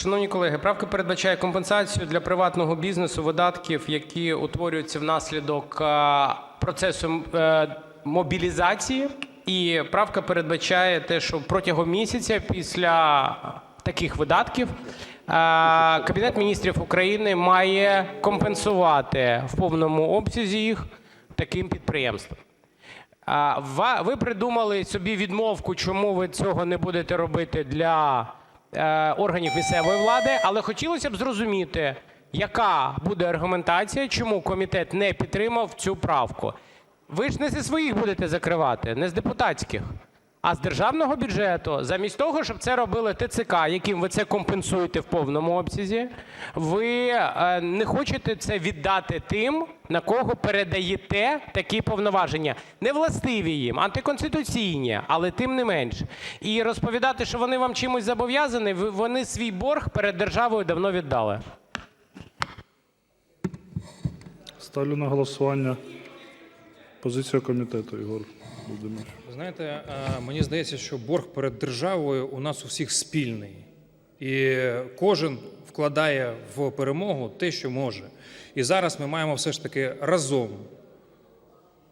Шановні колеги, правка передбачає компенсацію для приватного бізнесу видатків, які утворюються внаслідок е, процесу е, мобілізації. І правка передбачає те, що протягом місяця після таких видатків е, Кабінет міністрів України має компенсувати в повному обсязі їх таким підприємствам. Ви придумали собі відмовку, чому ви цього не будете робити для органів місцевої влади, але хотілося б зрозуміти, яка буде аргументація, чому комітет не підтримав цю правку. Ви ж не зі своїх будете закривати, не з депутатських, а з державного бюджету. Замість того, щоб це робили ТЦК, яким ви це компенсуєте в повному обсязі, ви е, не хочете це віддати тим, на кого передаєте такі повноваження. Не властиві їм, антиконституційні, але тим не менш. І розповідати, що вони вам чимось зобов'язані, вони свій борг перед державою давно віддали. Ставлю на голосування позицію комітету, Ігор Володимирович. Ви знаєте, мені здається, що борг перед державою у нас у всіх спільний. І кожен вкладає в перемогу те, що може. І зараз ми маємо все ж таки разом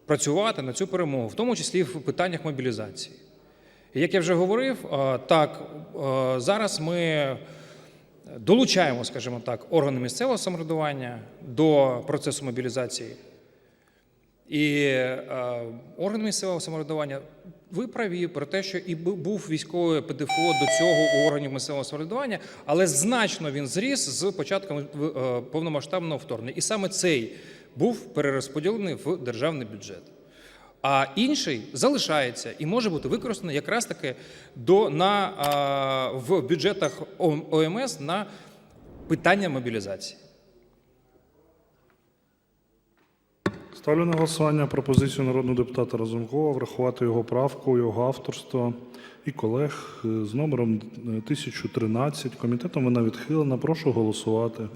працювати на цю перемогу, в тому числі в питаннях мобілізації. І як я вже говорив, так, зараз ми долучаємо, скажімо так, органи місцевого самоврядування до процесу мобілізації. І е, органи місцевого самоврядування, ви праві про те, що і був військовий ПДФО до цього у органів місцевого самоврядування, але значно він зріс з початком е, повномасштабного вторгнення. І саме цей був перерозподілений в державний бюджет. А інший залишається і може бути використаний якраз таки до, на, а, в бюджетах ОМС на питання мобілізації. Ставлю на голосування пропозицію народного депутата Разумкова врахувати його правку, його авторство і колег е, з номером е, 1013. Комітетом вона відхилена. Прошу голосувати.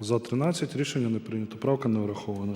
За 13 рішення не прийнято. Правка не врахована.